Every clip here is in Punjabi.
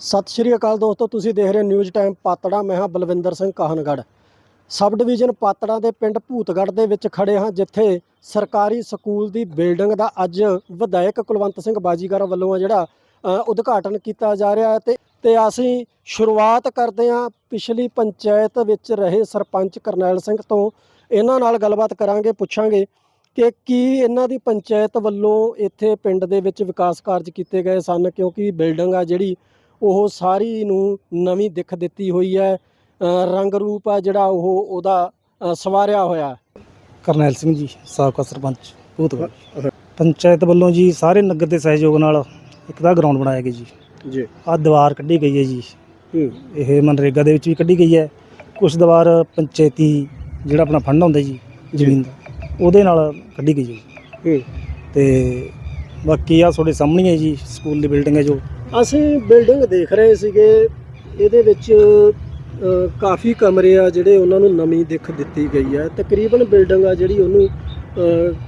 ਸਤਿ ਸ਼੍ਰੀ ਅਕਾਲ ਦੋਸਤੋ, ਤੁਸੀਂ ਦੇਖ ਰਹੇ ਹੋ ਨਿਊਜ਼ ਟਾਈਮ ਪਾਤੜਾ, ਮੈਂ ਹਾਂ ਬਲਵਿੰਦਰ ਸਿੰਘ ਕਾਹਨਗੜ੍ਹ। ਸਬ ਡਿਵੀਜ਼ਨ ਪਾਤੜਾ ਦੇ ਪਿੰਡ ਭੂਤਗੜ੍ਹ ਦੇ ਵਿੱਚ ਖੜੇ ਹਾਂ, ਜਿੱਥੇ ਸਰਕਾਰੀ ਸਕੂਲ ਦੀ ਬਿਲਡਿੰਗ ਦਾ ਅੱਜ ਵਿਧਾਇਕ ਕੁਲਵੰਤ ਸਿੰਘ ਬਾਜੀਗਰ ਵੱਲੋਂ ਆ ਜਿਹੜਾ ਉਦਘਾਟਨ ਕੀਤਾ ਜਾ ਰਿਹਾ ਹੈ ਤੇ ਤੇ ਅਸੀਂ ਸ਼ੁਰੂਆਤ ਕਰਦੇ ਹਾਂ ਪਿਛਲੀ ਪੰਚਾਇਤ ਵਿੱਚ ਰਹੇ ਸਰਪੰਚ ਕਰਨੈਲ ਸਿੰਘ ਤੋਂ। ਇਹਨਾਂ ਨਾਲ ਗੱਲਬਾਤ ਕਰਾਂਗੇ, ਪੁੱਛਾਂਗੇ ਕਿ ਕੀ ਇਹਨਾਂ ਦੀ ਪੰਚਾਇਤ ਵੱਲੋਂ ਇੱਥੇ ਪਿੰਡ ਦੇ ਵਿੱਚ ਵਿਕਾਸ ਕਾਰਜ ਕੀਤੇ ਗਏ ਸਨ, ਕਿਉਂਕਿ ਬਿਲਡਿੰਗ ਆ ਜਿਹੜੀ ਉਹ ਸਾਰੀ ਨੂੰ ਨਵੀਂ ਦਿੱਖ ਦਿੱਤੀ ਹੋਈ ਹੈ। ਰੰਗ ਰੂਪ ਆ ਜਿਹੜਾ ਉਹ ਉਹਦਾ ਸਵਾਰਿਆ ਹੋਇਆ। ਕਰਨੈਲ ਸਿੰਘ ਜੀ ਸਾਬਕਾ ਸਰਪੰਚ ਭੂਤਗੜ੍ਹ। ਪੰਚਾਇਤ ਵੱਲੋਂ ਜੀ ਸਾਰੇ ਨਗਰ ਦੇ ਸਹਿਯੋਗ ਨਾਲ ਇੱਕ ਤਾਂ ਗਰਾਊਂਡ ਬਣਾਇਆ ਗਿਆ ਜੀ। ਜੀ। ਆਹ ਦੀਵਾਰ ਕੱਢੀ ਗਈ ਹੈ ਜੀ। ਹੂੰ। ਇਹ ਮਨਰੇਗਾ ਦੇ ਵਿੱਚ ਵੀ ਕੱਢੀ ਗਈ ਹੈ। ਕੁਝ ਦੀਵਾਰ ਪੰਚਾਇਤੀ ਜਿਹੜਾ ਆਪਣਾ ਫੰਡ ਹੁੰਦਾ ਜੀ ਜ਼ਮੀਨ ਦਾ ਉਹਦੇ ਨਾਲ ਕੱਢੀ ਗਈ ਜੀ। ਤੇ ਬਾਕੀ ਆ ਤੁਹਾਡੇ ਸਾਹਮਣੇ ਹੈ ਜੀ ਸਕੂਲ ਦੀ ਬਿਲਡਿੰਗ ਹੈ ਜੋ। ਅਸੀਂ ਬਿਲਡਿੰਗ ਦੇਖ ਰਹੇ ਸੀਗੇ ਇਹਦੇ ਵਿੱਚ ਕਾਫੀ ਕਮਰੇ ਆ ਜਿਹੜੇ ਉਹਨਾਂ ਨੂੰ ਨਵੀਂ ਦਿੱਖ ਦਿੱਤੀ ਗਈ ਹੈ। ਤਕਰੀਬਨ ਬਿਲਡਿੰਗ ਆ ਜਿਹੜੀ ਉਹਨੂੰ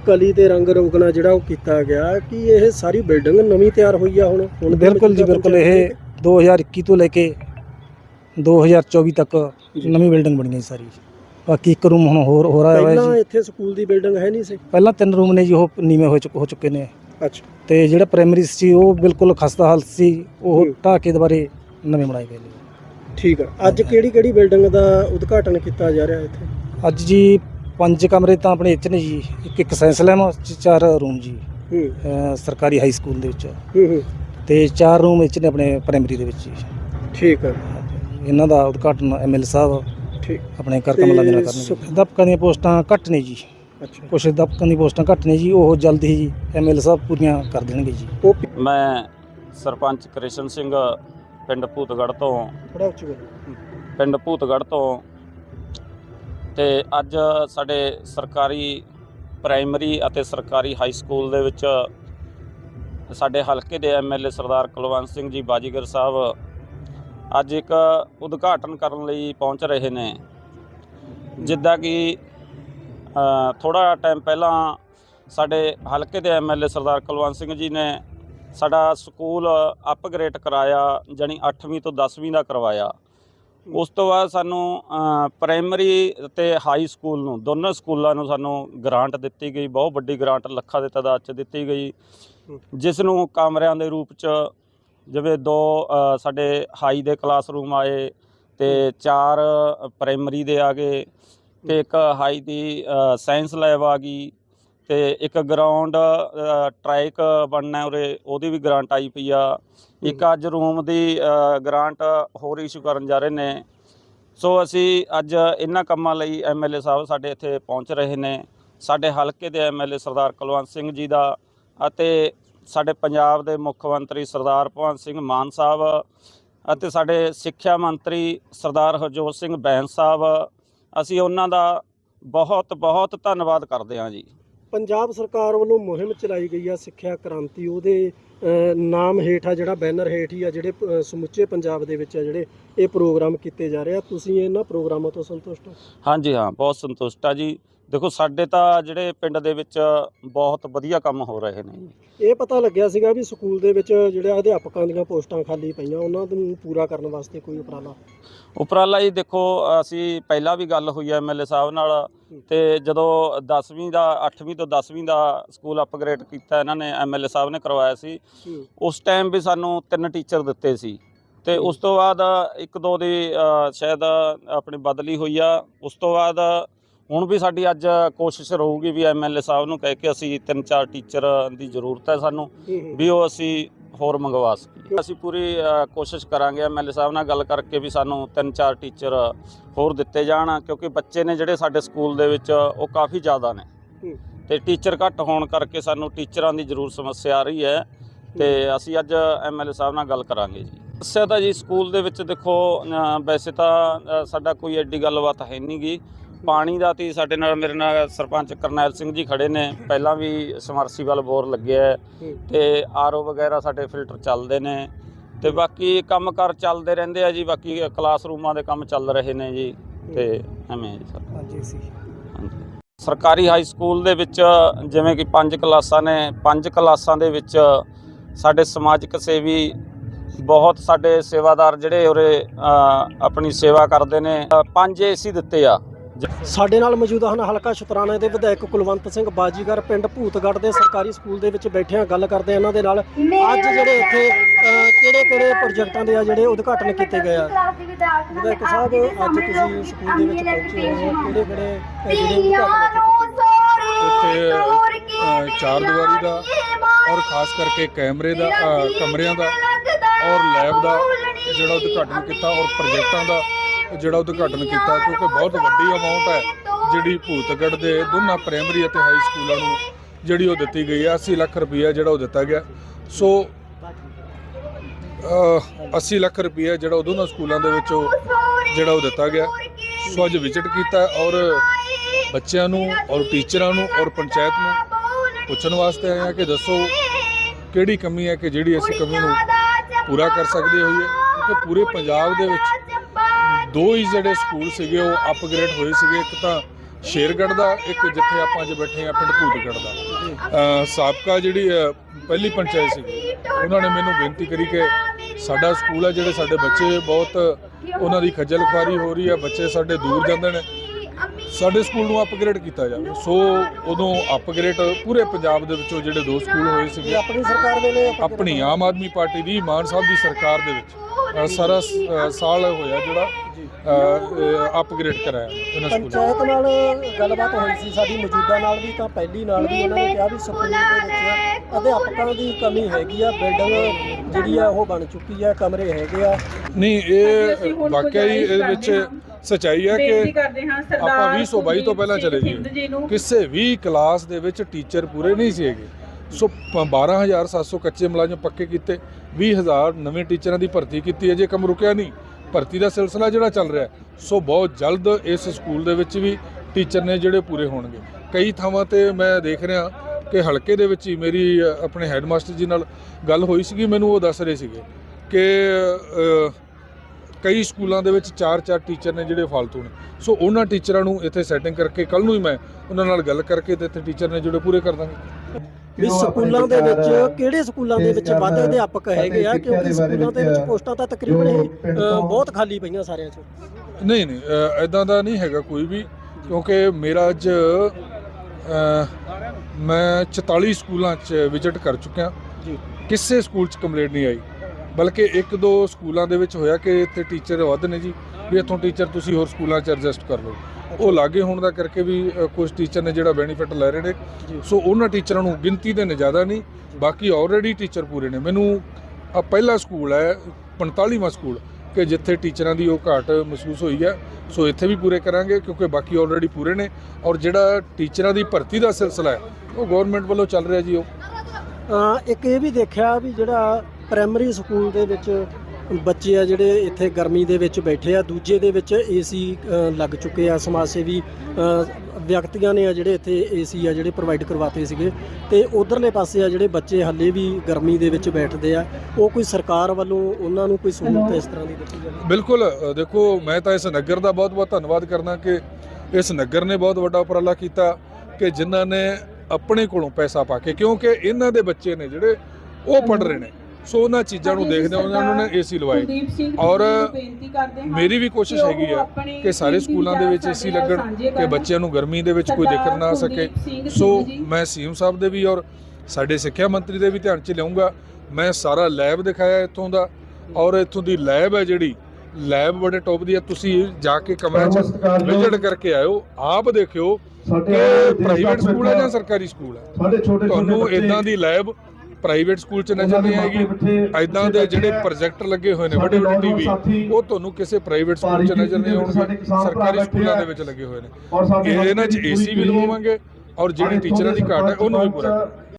ਕਲੀ ਤੇ ਰੰਗ ਰੋਗਣਾ ਜਿਹੜਾ ਉਹ ਕੀਤਾ ਗਿਆ ਕਿ ਇਹ ਸਾਰੀ ਬਿਲਡਿੰਗ ਨਵੀਂ ਤਿਆਰ ਹੋਈ ਆ ਹੁਣ ਹੁਣ ਬਿਲਕੁਲ ਜੀ ਬਿਲਕੁਲ। ਇਹ 2021 ਤੋਂ ਲੈ ਕੇ 2024 ਤੱਕ। ਨਵੀਂ ਬਿਲਡਿੰਗ ਬਣੀ ਹੈ ਸਾਰੀ। ਬਾਕੀ ਇੱਕ ਰੂਮ ਹੁਣ ਹੋਰ ਹੋ ਰਿਹਾ ਹੈ ਪਹਿਲਾਂ ਜੀ। ਇੱਥੇ ਸਕੂਲ ਦੀ ਬਿਲਡਿੰਗ ਹੈ ਨਹੀਂ ਸੀ। ਪਹਿਲਾਂ ਤਿੰਨ ਰੂਮ ਨੇ ਜੀ ਉਹ ਨੀਵੇਂ ਹੋ ਚੁੱਕ- ਹੋ ਚੁੱਕੇ ਨੇ। ਅੱਛਾ। ਤੇ ਜਿਹੜਾ ਪ੍ਰਾਇਮਰੀ ਸੀ ਉਹ ਬਿਲਕੁਲ ਖਸਤਾ ਹਾਲਤ ਸੀ ਉਹ ਹੂੰ। ਢਾਹ ਕੇ ਦੁਬਾਰੇ ਨਵੇਂ ਬਣਾਏ ਗਏ ਨੇ ਠੀਕ ਆ। ਅੱਜ ਕਿਹੜੀ ਕਿਹੜੀ ਬਿਲਡਿੰਗ ਦਾ ਉਦਘਾਟਨ ਕੀਤਾ ਜਾ ਰਿਹਾ ਇੱਥੇ? ਅੱਜ ਜੀ ਪੰਜ ਕਮਰੇ ਤਾਂ ਆਪਣੇ ਇੱਥੇ ਨੇ ਜੀ। ਇੱਕ ਇੱਕ ਸਾਇੰਸ ਲੈਬ ਚ ਚਾਰ ਰੂਮ ਜੀ। ਹੂੰ। ਅਹ ਸਰਕਾਰੀ ਹਾਈ ਸਕੂਲ ਦੇ ਵਿੱਚ। ਹੂੰ ਹੂੰ। ਤੇ ਚਾਰ ਰੂਮ ਇੱਥੇ ਨੇ ਆਪਣੇ ਪ੍ਰਾਇਮਰੀ ਦੇ ਵਿੱਚ ਜੀ। ਠੀਕ ਆ। ਇਹਨਾਂ ਦਾ ਉਦਘਾਟਨ ਐਮਐਲ ਸਾਹਿਬ ਠੀਕ। ਆਪਣੇ ਕਰ ਕਮਲਾਂ ਦੇ ਨਾਲ ਤੇ ਕਰਨਗੇ। ਅਧਿਆਪਕਾਂ ਦੀਆਂ ਪੋਸਟਾਂ ਘੱਟ ਨੇ ਜੀ। ਅੱਛਾ। ਕੁਝ ਅਧਿਆਪਕਾਂ ਦੀਆਂ ਪੋਸਟਾਂ ਘੱਟ ਨੇ ਜੀ ਉਹ ਜਲਦ ਹੀ ਐਮਐਲ ਸਾਹਿਬ ਪੂਰੀਆਂ ਕਰ ਦੇਣਗੇ ਜੀ। ਉਹ ਮੈਂ ਸਰਪੰਚ ਕ੍ਰਿਸ਼ਨ ਸਿੰਘ ਪਿੰਡ ਭੂਤਗੜ੍ਹ ਤੋਂ। ਥੋੜਾ ਉੱਚੀ ਬੋਲੋ ਪਿੰਡ ਭੂਤਗੜ੍ਹ ਤੋਂ। ਤੇ ਅੱਜ ਸਾਡੇ ਸਰਕਾਰੀ ਪ੍ਰਾਇਮਰੀ ਅਤੇ ਸਰਕਾਰੀ ਹਾਈ ਸਕੂਲ ਦੇ ਵਿੱਚ ਸਾਡੇ ਹਲਕੇ ਦੇ ਐਮਐਲਏ ਸਰਦਾਰ ਕੁਲਵੰਤ ਸਿੰਘ ਜੀ ਬਾਜੀਗਰ ਸਾਹਿਬ ਅੱਜ ਇੱਕ ਉਦਘਾਟਨ ਕਰਨ ਲਈ ਪਹੁੰਚ ਰਹੇ ਨੇ। ਜਿੱਦਾਂ ਕਿ ਥੋੜਾ ਟਾਈਮ ਪਹਿਲਾਂ ਸਾਡੇ ਹਲਕੇ ਦੇ ਐਮਐਲਏ ਸਰਦਾਰ ਕੁਲਵੰਤ ਸਿੰਘ ਜੀ ਨੇ ਸਾਡਾ ਸਕੂਲ ਅਪਗ੍ਰੇਡ ਕਰਾਇਆ, ਜਾਣੀ 8ਵੀਂ ਤੋਂ 10ਵੀਂ ਦਾ ਕਰਵਾਇਆ। ਉਸ ਤੋਂ ਬਾਅਦ ਸਾਨੂੰ ਪ੍ਰਾਇਮਰੀ ਤੇ ਹਾਈ ਸਕੂਲ ਨੂੰ, ਦੋਨੋਂ ਸਕੂਲਾਂ ਨੂੰ ਸਾਨੂੰ ਗ੍ਰਾਂਟ ਦਿੱਤੀ ਗਈ, ਬਹੁਤ ਵੱਡੀ ਗ੍ਰਾਂਟ, ਲੱਖਾਂ ਦੇ ਤਾਦਾਦ 'ਚ ਦਿੱਤੀ ਗਈ। ਜਿਸ ਨੂੰ ਕਮਰਿਆਂ ਦੇ ਰੂਪ 'ਚ ਜਿਵੇਂ ਦੋ ਸਾਡੇ ਹਾਈ ਦੇ ਕਲਾਸਰੂਮ ਆਏ ਤੇ ਚਾਰ ਪ੍ਰਾਇਮਰੀ ਦੇ ਆ ਗਏ। ਤੇ ਇੱਕ ਹਾਈ ਦੀ ਸਾਇੰਸ ਲੈਬ ਆ ਗਈ ਤੇ ਇੱਕ ਗਰਾਊਂਡ ਟਰੈਕ ਬਣਨਾ ਉਰੇ ਉਹਦੀ ਵੀ ਗ੍ਰਾਂਟ ਆਈ ਪਈ ਆ। ਇੱਕ ਅੱਜ ਰੂਮ ਦੀ ਗ੍ਰਾਂਟ ਹੋਰ ਇਸ਼ੂ ਕਰਨ ਜਾ ਰਹੇ ਨੇ। ਸੋ ਅਸੀਂ ਅੱਜ ਇਹਨਾਂ ਕੰਮਾਂ ਲਈ ਐਮਐਲਏ ਸਾਹਿਬ ਸਾਡੇ ਇੱਥੇ ਪਹੁੰਚ ਰਹੇ ਨੇ। ਸਾਡੇ ਹਲਕੇ ਦੇ ਐਮਐਲਏ ਸਰਦਾਰ ਕੁਲਵੰਤ ਸਿੰਘ ਜੀ ਦਾ ਅਤੇ ਸਾਡੇ ਪੰਜਾਬ ਦੇ ਮੁੱਖ ਮੰਤਰੀ ਸਰਦਾਰ ਭਗਵੰਤ ਸਿੰਘ ਮਾਨ ਸਾਹਿਬ ਅਤੇ ਸਾਡੇ ਸਿੱਖਿਆ ਮੰਤਰੀ ਸਰਦਾਰ ਹਰਜੋਤ ਸਿੰਘ ਬੈਂਸ ਸਾਹਿਬ ਅਸੀਂ ਉਹਨਾਂ ਦਾ ਬਹੁਤ ਬਹੁਤ ਧੰਨਵਾਦ ਕਰਦੇ ਹਾਂ ਜੀ। ਪੰਜਾਬ ਸਰਕਾਰ ਵੱਲੋਂ ਮੁਹਿੰਮ ਚਲਾਈ ਗਈ ਆ ਸਿੱਖਿਆ ਕ੍ਰਾਂਤੀ। ਉਹਦੇ ਨਾਮ ਹੇਠ ਆ ਜਿਹੜਾ ਬੈਨਰ ਹੇਠ ਹੀ ਆ ਜਿਹੜੇ ਸਮੁੱਚੇ ਪੰਜਾਬ ਦੇ ਵਿੱਚ ਆ ਜਿਹੜੇ ਇਹ ਪ੍ਰੋਗਰਾਮ ਕੀਤੇ ਜਾ ਰਹੇ ਆ। ਤੁਸੀਂ ਇਹਨਾਂ ਪ੍ਰੋਗਰਾਮਾਂ ਤੋਂ ਸੰਤੁਸ਼ਟ ਹੋ? ਹਾਂਜੀ ਹਾਂ ਬਹੁਤ ਸੰਤੁਸ਼ਟ ਆ ਜੀ। ਦੇਖੋ ਸਾਡੇ ਤਾਂ ਜਿਹੜੇ ਪਿੰਡ ਦੇ ਵਿੱਚ ਬਹੁਤ ਵਧੀਆ ਕੰਮ ਹੋ ਰਹੇ ਨੇ ਜੀ। ਇਹ ਪਤਾ ਲੱਗਿਆ ਸੀਗਾ ਵੀ ਸਕੂਲ ਦੇ ਵਿੱਚ ਜਿਹੜੇ ਅਧਿਆਪਕਾਂ ਦੀਆਂ ਪੋਸਟਾਂ ਖਾਲੀ ਪਈਆਂ ਉਹਨਾਂ ਨੂੰ ਪੂਰਾ ਕਰਨ ਵਾਸਤੇ ਕੋਈ ਉਪਰਾਲਾ? ਉਪਰਾਲਾ ਜੀ ਦੇਖੋ ਅਸੀਂ ਪਹਿਲਾਂ ਵੀ ਗੱਲ ਹੋਈ ਐ ਐਮਐਲਏ ਸਾਹਿਬ ਨਾਲ ਤੇ ਜਦੋਂ 10ਵੀਂ ਦਾ 8ਵੀਂ ਤੋਂ 10ਵੀਂ ਦਾ ਸਕੂਲ ਅਪਗ੍ਰੇਡ ਕੀਤਾ ਇਹਨਾਂ ਨੇ ਐਮਐਲਏ ਸਾਹਿਬ ਨੇ ਕਰਵਾਇਆ ਸੀ। ਉਸ ਟਾਈਮ ਵੀ ਸਾਨੂੰ ਤਿੰਨ ਟੀਚਰ ਦਿੱਤੇ ਸੀ ਤੇ ਉਸ ਤੋਂ ਬਾਅਦ ਇੱਕ ਦੋ ਦੀ ਸ਼ਾਇਦ ਆਪਣੀ ਬਦਲੀ ਹੋਈ ਆ ਉਸ ਤੋਂ ਬਾਅਦ ਹੁਣ ਵੀ ਸਾਡੀ ਅੱਜ ਕੋਸ਼ਿਸ਼ ਰਹੂਗੀ ਵੀ ਐਮਐਲਏ ਸਾਹਿਬ ਨੂੰ ਕਹਿ ਕੇ ਅਸੀਂ ਤਿੰਨ ਚਾਰ ਟੀਚਰ ਦੀ ਜ਼ਰੂਰਤ ਹੈ ਸਾਨੂੰ ਵੀ ਉਹ ਅਸੀਂ ਹੋਰ ਮੰਗਵਾ ਸਕੀਏ। ਅਸੀਂ ਪੂਰੀ ਕੋਸ਼ਿਸ਼ ਕਰਾਂਗੇ ਐਮਐਲਏ ਸਾਹਿਬ ਨਾਲ ਗੱਲ ਕਰਕੇ ਵੀ ਸਾਨੂੰ ਤਿੰਨ ਚਾਰ ਟੀਚਰ ਹੋਰ ਦਿੱਤੇ ਜਾਣ ਕਿਉਂਕਿ ਬੱਚੇ ਨੇ ਜਿਹੜੇ ਸਾਡੇ ਸਕੂਲ ਦੇ ਵਿੱਚ ਉਹ ਕਾਫੀ ਜ਼ਿਆਦਾ ਨੇ। ਤੇ ਟੀਚਰ ਘੱਟ ਹੋਣ ਕਰਕੇ ਸਾਨੂੰ ਟੀਚਰਾਂ ਦੀ ਜ਼ਰੂਰ ਸਮੱਸਿਆ ਆ ਰਹੀ ਹੈ ਤੇ ਅਸੀਂ ਅੱਜ ਐਮਐਲਏ ਸਾਹਿਬ ਨਾਲ ਗੱਲ ਕਰਾਂਗੇ ਜੀ। ਸਮੱਸਿਆ ਤਾਂ ਜੀ ਸਕੂਲ ਦੇ ਵਿੱਚ ਦੇਖੋ ਵੈਸੇ ਤਾਂ ਸਾਡਾ ਕੋਈ ਐਡੀ ਗੱਲਬਾਤ ਹੈ ਨਹੀਂ ਗੀ ਪਾਣੀ ਦਾ ਤੇ ਸਾਡੇ ਨਾਲ ਮੇਰੇ ਨਾਲ ਸਰਪੰਚ ਕਰਨੈਲ ਸਿੰਘ ਜੀ ਖੜੇ ਨੇ। ਪਹਿਲਾਂ ਵੀ ਸਮਰਸੀਬਲ ਬੋਰ ਲੱਗਿਆ ਹੈ। ਤੇ ਆਰਓ ਵਗੈਰਾ ਸਾਡੇ ਫਿਲਟਰ ਚੱਲਦੇ ਨੇ ਤੇ ਬਾਕੀ ਕੰਮ ਕਾਰ ਚੱਲਦੇ ਰਹਿੰਦੇ ਆ ਜੀ ਬਾਕੀ ਕਲਾਸਰੂਮਾਂ ਦੇ ਕੰਮ ਚੱਲ ਰਹੇ ਨੇ ਜੀ ਤੇ ਐਵੇਂ ਜੀ ਸਰ ਹਾਂਜੀ ਸੀ ਹਾਂਜੀ। ਸਰਕਾਰੀ ਹਾਈ ਸਕੂਲ ਦੇ ਵਿੱਚ ਜਿਵੇਂ ਕਿ ਪੰਜ ਕਲਾਸਾਂ ਨੇ ਪੰਜ ਕਲਾਸਾਂ ਦੇ ਵਿੱਚ ਸਾਡੇ ਸਮਾਜਿਕ ਸੇਵੀ ਬਹੁਤ ਸਾਡੇ ਸੇਵਾਦਾਰ ਜਿਹੜੇ ਉਰੇ ਅ, ਆਪਣੀ ਸੇਵਾ ਕਰਦੇ ਨੇ। ਅ, ਪੰਜ ਏਸੀ ਦਿੱਤੇ ਆ। ਸਾਡੇ ਨਾਲ ਮੌਜੂਦ ਹਨ ਹਲਕਾ ਸ਼ੁਤਰਾਣਾ ਦੇ ਵਿਧਾਇਕ ਕੁਲਵੰਤ ਸਿੰਘ ਬਾਜੀਗਰ, ਪਿੰਡ ਭੂਤਗੜ੍ਹ ਦੇ ਸਰਕਾਰੀ ਸਕੂਲ ਦੇ ਵਿੱਚ ਬੈਠੇ ਹਾਂ, ਗੱਲ ਕਰਦੇ ਹਾਂ ਇਹਨਾਂ ਦੇ ਨਾਲ। ਅੱਜ ਜਿਹੜੇ ਇੱਥੇ ਕਿਹੜੇ ਕਿਹੜੇ ਪ੍ਰੋਜੈਕਟਾਂ ਦੇ ਆ ਜਿਹੜੇ ਉਦਘਾਟਨ ਕੀਤੇ ਗਏ ਆ? ਵਿਧਾਇਕ ਸਾਹਿਬ, ਅੱਜ ਤੁਸੀਂ ਸਕੂਲ ਦੇ ਵਿੱਚ ਪਹੁੰਚੇ ਹੋ ਕਿਹੜੇ ਕਿਹੜੇ ਜਿਹੜੇ ਉਦਘਾਟਨ ਇੱਥੇ ਚਾਰ ਦੀਵਾਰੀ ਦਾ ਔਰ ਖਾਸ ਕਰਕੇ ਕੈਮਰੇ ਦਾ ਕਮਰਿਆਂ ਦਾ ਔਰ ਲੈਬ ਦਾ ਜਿਹੜਾ ਉਦਘਾਟਨ ਕੀਤਾ ਔਰ ਪ੍ਰੋਜੈਕਟਾਂ ਦਾ ਜਿਹੜਾ ਉਦਘਾਟਨ ਕੀਤਾ ਕਿਉਂਕਿ ਬਹੁਤ ਵੱਡੀ ਅਮਾਉਂਟ ਹੈ ਜਿਹੜੀ ਭੂਤਗੜ ਦੇ ਦੋਨਾਂ ਪ੍ਰਾਇਮਰੀ ਅਤੇ ਹਾਈ ਸਕੂਲਾਂ ਨੂੰ ਜਿਹੜੀ ਉਹ ਦਿੱਤੀ ਗਈ ਹੈ 80 ਲੱਖ ਰੁਪਈਆ ਜਿਹੜਾ ਉਹ ਦਿੱਤਾ ਗਿਆ। ਸੋ ਅ, 80 ਲੱਖ ਰੁਪਈਆ ਜਿਹੜਾ ਉਹ ਦੋਨਾਂ ਸਕੂਲਾਂ ਦੇ ਵਿੱਚ ਉਹ ਜਿਹੜਾ ਉਹ ਦਿੱਤਾ ਗਿਆ। ਸੋ ਅੱਜ ਵਿਜ਼ਿਟ ਕੀਤਾ ਔਰ ਬੱਚਿਆਂ ਨੂੰ ਔਰ ਟੀਚਰਾਂ ਨੂੰ ਔਰ ਪੰਚਾਇਤ ਨੂੰ ਪੁੱਛਣ ਵਾਸਤੇ ਆਏ ਹਾਂ ਕਿ ਦੱਸੋ ਕਿਹੜੀ ਕਮੀ ਹੈ ਕਿ ਜਿਹੜੀ ਅਸੀਂ ਕਮੀ ਨੂੰ ਪੂਰਾ ਕਰ ਸਕਦੇ ਹੋਈਏ ਕਿਉਂਕਿ ਪੂਰੇ ਪੰਜਾਬ ਦੇ ਵਿੱਚ ਦੋ ਹੀ ਜਿਹੜੇ ਸਕੂਲ ਸੀਗੇ, ਉਹ ਅਪਗ੍ਰੇਡ ਹੋਏ ਸੀਗੇ। ਇੱਕ ਤਾਂ ਸ਼ੇਰਗੜ੍ਹ ਦਾ, ਇੱਕ ਜਿੱਥੇ ਆਪਾਂ ਅੱਜ ਬੈਠੇ ਆ ਪਿੰਡ ਭੂਤਗੜ੍ਹ ਦਾ। ਸਾਬਕਾ ਜਿਹੜੀ ਪਹਿਲੀ ਪੰਚਾਇਤ ਸੀਗੀ, ਉਹਨਾਂ ਨੇ ਮੈਨੂੰ ਬੇਨਤੀ ਕਰੀ ਕਿ ਸਾਡਾ ਸਕੂਲ ਹੈ ਜਿਹੜੇ ਸਾਡੇ ਬੱਚੇ ਬਹੁਤ, ਉਹਨਾਂ ਦੀ ਖੱਜਲ ਖੁਆਰੀ ਹੋ ਰਹੀ ਹੈ ਬੱਚੇ ਸਾਡੇ ਦੂਰ ਜਾਂਦੇ ਨੇ। ਸਾਡੇ ਸਕੂਲ ਨੂੰ ਅਪਗ੍ਰੇਡ ਕੀਤਾ ਜਾਵੇ। ਸੋ ਉਦੋਂ ਅਪਗ੍ਰੇਡ ਪੂਰੇ ਪੰਜਾਬ ਦੇ ਵਿੱਚੋਂ ਜਿਹੜੇ ਦੋ ਸਕੂਲ ਹੋਏ ਸੀਗੇ ਆਪਣੀ ਸਰਕਾਰ ਵੇਲੇ ਆਪਾਂ ਆਪਣੀ ਆਮ ਆਦਮੀ ਪਾਰਟੀ ਦੀ ਮਾਨ ਸਾਹਿਬ ਦੀ ਸਰਕਾਰ ਦੇ ਵਿੱਚ ਸਾਰਾ ਸਾਲ ਹੋਇਆ ਜਿਹੜਾ ਅਪਗ੍ਰੇਡ ਕਰਾਇਆ ਇਹਨਾਂ ਸਕੂਲਾਂ। ਪੰਚਾਇਤ ਨਾਲ ਗੱਲਬਾਤ ਹੋਈ ਸੀ ਸਾਡੀ ਮੌਜੂਦਾ ਨਾਲ ਵੀ ਤਾਂ ਪਹਿਲੀ ਨਾਲ ਵੀ ਉਹਨਾਂ ਨੇ ਕਿਹਾ ਵੀ ਸਕੂਲ ਦੇ ਵਿੱਚ ਅਧਿਆਪਕਾਂ ਦੀ ਕਮੀ ਹੈਗੀ ਆ ਬਿਲਡਿੰਗ ਜਿਹੜੀ ਆ ਉਹ ਬਣ ਚੁੱਕੀ ਆ ਕਮਰੇ ਹੈਗੇ ਆ। ਨਹੀਂ ਇਹ ਵਾਕਿਆ ਹੀ ਇਹਦੇ ਵਿੱਚ ਸਚਾਈ ਹੈ ਕਿ ਆਪਾਂ 2022 ਤੋਂ ਪਹਿਲਾਂ ਚਲੇ ਨੂੰ। ਕਿਸੇ ਵੀ ਕਲਾਸ ਦੇ ਵਿੱਚ ਟੀਚਰ ਪੂਰੇ ਨਹੀਂ ਸੀ ਹੈਗੇ। ਸੋ ਪ- 12700 ਕੱਚੇ ਮੁਲਾਜ਼ਮ ਪੱਕੇ ਕੀਤੇ 20000 ਨਵੇਂ ਟੀਚਰਾਂ ਦੀ ਭਰਤੀ ਕੀਤੀ ਹੈ ਜੇ ਕੰਮ ਰੁਕਿਆ ਨਹੀਂ। ਭਰਤੀ ਦਾ ਸਿਲਸਿਲਾ ਜਿਹੜਾ ਚੱਲ ਰਿਹਾ। ਸੋ ਬਹੁਤ ਜਲਦ ਇਸ ਸਕੂਲ ਦੇ ਵਿੱਚ ਵੀ ਟੀਚਰ ਨੇ ਜਿਹੜੇ ਪੂਰੇ ਹੋਣਗੇ। ਕਈ ਥਾਵਾਂ ਤੇ ਮੈਂ ਦੇਖ ਰਿਹਾ ਕਿ ਹਲਕੇ ਦੇ ਵਿੱਚ ਹੀ ਮੇਰੀ ਆਪਣੇ ਹੈੱਡਮਾਸਟਰ ਜੀ ਨਾਲ ਗੱਲ ਹੋਈ ਸੀਗੀ ਮੈਨੂੰ ਉਹ ਦੱਸ ਰਹੇ ਸੀਗੇ ਕਿ ਕਈ ਸਕੂਲਾਂ ਦੇ ਵਿੱਚ ਚਾਰ ਚਾਰ ਟੀਚਰ ਨੇ ਜਿਹੜੇ ਫਾਲਤੂ ਨੇ। ਸੋ ਉਹਨਾਂ ਟੀਚਰਾਂ ਨੂੰ ਇੱਥੇ ਸੈਟਿੰਗ ਕਰਕੇ ਕੱਲ ਨੂੰ ਹੀ ਮੈਂ ਉਹਨਾਂ ਨਾਲ ਗੱਲ ਕਰਕੇ ਤੇ ਇੱਥੇ ਟੀਚਰ ਨੇ ਜਿਹੜੇ ਪੂਰੇ ਕਰ ਦਾਂਗੇ। ਵੀ ਸਕੂਲਾਂ ਦੇ ਵਿੱਚ ਕਿਹੜੇ ਸਕੂਲਾਂ ਦੇ ਵਿੱਚ ਵੱਧ ਅਧਿਆਪਕ ਹੈਗੇ ਆ? ਕਿਉਂਕਿ ਸਕੂਲਾਂ ਦੇ ਵਿੱਚ ਪੋਸਟਾਂ ਤਾਂ ਤਕਰੀਬਨ ਬਹੁਤ ਖਾਲੀ ਪਈਆਂ ਸਾਰਿਆਂ 'ਚ। ਨਹੀਂ ਨਹੀਂ ਐਦਾਂ ਦਾ ਨਹੀਂ ਹੈਗਾ ਕੋਈ ਵੀ ਕਿਉਂਕਿ ਮੇਰਾ ਅੱਜ ਮੈਂ 44 ਸਕੂਲਾਂ 'ਚ ਵਿਜ਼ਿਟ ਕਰ ਚੁੱਕਿਆ। ਜੀ। ਕਿਸੇ ਸਕੂਲ 'ਚ ਕੰਪਲੇਂਟ ਨਹੀਂ ਆਈ। ਬਲਕਿ ਇੱਕ ਦੋ ਸਕੂਲਾਂ ਦੇ ਵਿੱਚ ਹੋਇਆ ਕਿ ਇੱਥੇ ਟੀਚਰ ਵੱਧ ਨੇ ਜੀ ਵੀ ਇੱਥੋਂ ਟੀਚਰ ਤੁਸੀਂ ਹੋਰ ਸਕੂਲਾਂ 'ਚ ਐਡਜਸਟ ਕਰ ਲਓ। ਉਹ ਲਾਗੇ ਹੋਣ ਦਾ ਕਰਕੇ ਵੀ ਕੁਝ ਟੀਚਰ ਨੇ ਜਿਹੜਾ ਬੈਨੀਫਿਟ ਲੈ ਰਹੇ ਨੇ। ਸੋ ਉਹਨਾਂ ਟੀਚਰਾਂ ਨੂੰ ਗਿਣਤੀ ਦੇ ਨੇ ਜ਼ਿਆਦਾ ਨਹੀਂ ਬਾਕੀ ਆਲਰੇਡੀ ਟੀਚਰ ਪੂਰੇ ਨੇ। ਮੈਨੂੰ ਆ ਪਹਿਲਾ ਸਕੂਲ ਹੈ 45ਵਾਂ ਸਕੂਲ। ਕਿ ਜਿੱਥੇ ਟੀਚਰਾਂ ਦੀ ਉਹ ਘਾਟ ਮਹਿਸੂਸ ਹੋਈ ਹੈ ਸੋ ਇੱਥੇ ਵੀ ਪੂਰੇ ਕਰਾਂਗੇ ਕਿਉਂਕਿ ਬਾਕੀ ਆਲਰੇਡੀ ਪੂਰੇ ਨੇ ਔਰ ਜਿਹੜਾ ਟੀਚਰਾਂ ਦੀ ਭਰਤੀ ਦਾ ਸਿਲਸਿਲਾ ਹੈ ਉਹ ਗਵਰਨਮੈਂਟ ਵੱਲੋਂ ਚੱਲ ਰਿਹਾ ਜੀ ਉਹ। ਅ, ਇੱਕ ਇਹ ਵੀ ਦੇਖਿਆ ਵੀ ਜਿਹੜਾ ਪ੍ਰਾਇਮਰੀ ਸਕੂਲ ਦੇ ਵਿੱਚ ਬੱਚੇ ਆ ਜਿਹੜੇ ਇੱਥੇ ਗਰਮੀ ਦੇ ਵਿੱਚ ਬੈਠੇ ਆ ਦੂਜੇ ਦੇ ਵਿੱਚ ਏਸੀ ਲੱਗ ਚੁੱਕੇ ਆ ਸਮਾਜ ਸੇਵੀ ਵਿਅਕਤੀਆਂ ਨੇ ਆ ਜਿਹੜੇ ਇੱਥੇ ਏਸੀ ਆ ਜਿਹੜੇ ਪ੍ਰੋਵਾਈਡ ਕਰਵਾਤੇ ਸੀਗੇ। ਤੇ ਉਧਰਲੇ ਪਾਸੇ ਆ ਜਿਹੜੇ ਬੱਚੇ ਹੱਲੇ ਵੀ ਗਰਮੀ ਦੇ ਵਿੱਚ ਬੈਠਦੇ ਆ ਉਹ ਕੋਈ ਸਰਕਾਰ ਵੱਲੋਂ ਉਹਨਾਂ ਨੂੰ ਕੋਈ ਸਹੂਲਤ ਇਸ ਤਰ੍ਹਾਂ ਦੀ ਦਿੱਤੀ ਜਾਵੇ? ਬਿਲਕੁਲ ਦੇਖੋ ਮੈਂ ਤਾਂ ਇਸ ਨਗਰ ਦਾ ਬਹੁਤ-ਬਹੁਤ ਧੰਨਵਾਦ ਕਰਦਾ ਕਿ ਇਸ ਨਗਰ ਨੇ ਬਹੁਤ ਵੱਡਾ ਉਪਰਾਲਾ ਕੀਤਾ ਕਿ ਜਿਨ੍ਹਾਂ ਨੇ ਆਪਣੇ ਕੋਲੋਂ ਪੈਸਾ ਪਾ ਕੇ ਕਿਉਂਕਿ ਇਹਨਾਂ ਦੇ ਬੱਚੇ ਨੇ ਜਿਹੜੇ ਉਹ ਪੜ ਰਹੇ ਨੇ। ਸੋ ਉਹਨਾਂ ਚੀਜ਼ਾਂ ਨੂੰ ਦੇਖਦੇ ਉਹਨਾਂ ਨੇ ਏਸੀ ਲਵਾਏ। ਔਰ ਜੀ ਨੂੰ ਬੇਨਤੀ ਕਰਦੇ ਹਾਂ ਮੇਰੀ ਵੀ ਕੋਸ਼ਿਸ਼ ਹੈਗੀ ਹੈ ਆਪਣੇ ਕਿ ਸਾਰੇ ਸਕੂਲਾਂ ਦੇ ਵਿੱਚ ਏਸੀ ਲੱਗਣ ਕਿ। ਬੱਚਿਆਂ ਨੂੰ ਗਰਮੀ ਦੇ ਵਿੱਚ ਕੋਈ ਦਿੱਕਤ ਨਾ ਆ ਸਕੇ ਸੋ। ਮੈਂ ਸੀਐਮ ਸਾਹਿਬ ਦੇ ਵੀ ਔਰ ਸਾਡੇ ਸਿੱਖਿਆ ਮੰਤਰੀ ਦੇ ਵੀ ਧਿਆਨ 'ਚ ਲਿਆਉਂਗਾ। ਮੈਂ ਸਾਰਾ ਲੈਬ ਦਿਖਾਇਆ ਇੱਥੋਂ ਦਾ ਔਰ ਇੱਥੋਂ ਦੀ ਲੈਬ ਹੈ ਜਿਹੜੀ ਲੈਬ ਬੜੇ ਟੌਪ ਦੀ ਹੈ। ਤੁਸੀਂ ਜਾ ਕੇ ਕਮਰੇ 'ਚ ਵਿਜ਼ਿਟ ਕਰਕੇ ਆਇਓ ਆਪ ਦੇਖਿਓ ਕਿ ਪ੍ਰਾਈਵੇਟ ਸਕੂਲ ਹੈ ਜਾਂ ਸਰਕਾਰੀ ਸਕੂਲ ਹੈ। ਸਾਡੇ ਛੋਟੇ ਤੁਹਾਨੂੰ ਇਦਾਂ ਦੀ ਲੈਬ ਪ੍ਰਾਈਵੇਟ ਸਕੂਲ 'ਚ ਨਜ਼ਰ ਨਹੀਂ ਆਏਗੀ। ਐਦਾਂ ਦੇ ਜਿਹੜੇ ਪ੍ਰੋਜੈਕਟਰ ਲੱਗੇ ਹੋਏ ਨੇ ਵੱਡੇ ਵੱਡੇ ਟੀਵੀ ਉਹ ਤੁਹਾਨੂੰ ਕਿਸੇ ਪ੍ਰਾਈਵੇਟ ਸਕੂਲ 'ਚ ਨਜ਼ਰ ਨਹੀਂ ਆਉਣਗੇ ਸਰਕਾਰੀ ਸਕੂਲਾਂ ਦੇ ਵਿੱਚ ਲੱਗੇ ਹੋਏ ਨੇ। ਇਹਨਾਂ 'ਚ ਏਸੀ ਵੀ ਲਵਾਵਾਂਗੇ ਔਰ ਜਿਹੜੀ ਟੀਚਰਾਂ ਦੀ ਘਾਟ ਹੈ ਉਹਨੂੰ ਵੀ ਪੂਰਾ ਕਰਾਂਗੇ